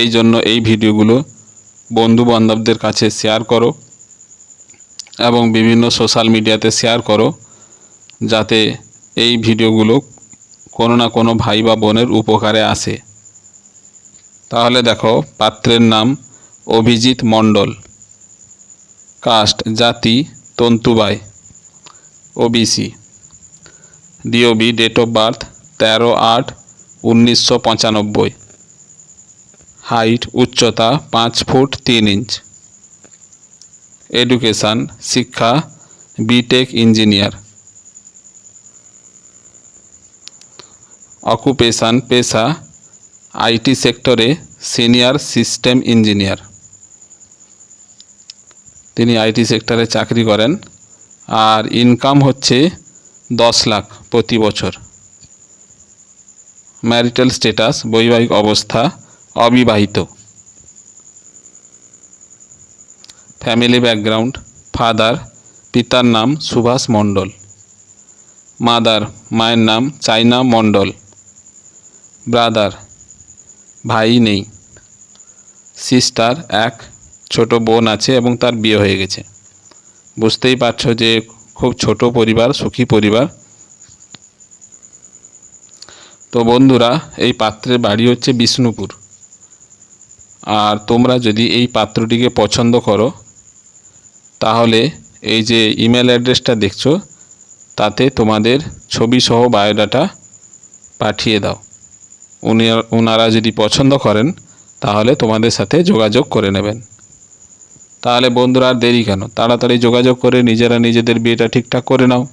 এই জন্য এই ভিডিওগুলো বন্ধু বান্ধবদের কাছে শেয়ার করো এবং বিভিন্ন সোশ্যাল মিডিয়াতে শেয়ার করো যাতে এই ভিডিওগুলো কোনো না কোনো ভাই বা বোনের উপকারে আসে। তাহলে দেখো, পাত্রের নাম অভিজিৎ মণ্ডল। কাস্ট জাতি Tantubai OBC DOB date of birth তেরো আট উনিশশো পঁচানব্বই। হাইট, উচ্চতা পাঁচ ফুট তিন ইঞ্চ। এডুকেশান, শিক্ষা, বিটেক ইঞ্জিনিয়ার। অকুপেশান, পেশা, আইটি সেক্টরে সিনিয়র সিস্টেম ইঞ্জিনিয়ার। তিনি আইটি সেক্টরে চাকরি করেন আর ইনকাম হচ্ছে দশ লাখ প্রতি বছর। ম্যারিটাল স্ট্যাটাস বৈবাহিক অবস্থা অবিবাহিত। ফ্যামিলি ব্যাকগ্রাউন্ড ফাদার পিতার নাম সুভাষ মণ্ডল। মাদার মায়ের নাম চাইনা মণ্ডল। ব্রাদার ভাই নেই। সিস্টার এক, ছোট বোন আছে এবং তার বিয়ে হয়ে গেছে। বুঝতেই পারছ যে খুব ছোট পরিবার, সুখী পরিবার। তো বন্ধুরা, এই পাত্রের বাড়ি হচ্ছে বিষ্ণুপুর। আর তোমরা যদি এই পাত্রটিকে পছন্দ করো, তাহলে এই যে ইমেল অ্যাড্রেসটা দেখছ, তাতে তোমাদের ছবি সহ বায়োডাটা পাঠিয়ে দাও। উনি ওনারা যদি পছন্দ করেন, তাহলে তোমাদের সাথে যোগাযোগ করে নেবেন। তাহলে বন্ধুরা আর দেরি কেন? তাড়াতাড়ি যোগাযোগ করে নিজেরা নিজেদের বিয়েটা ঠিকঠাক করে নাও।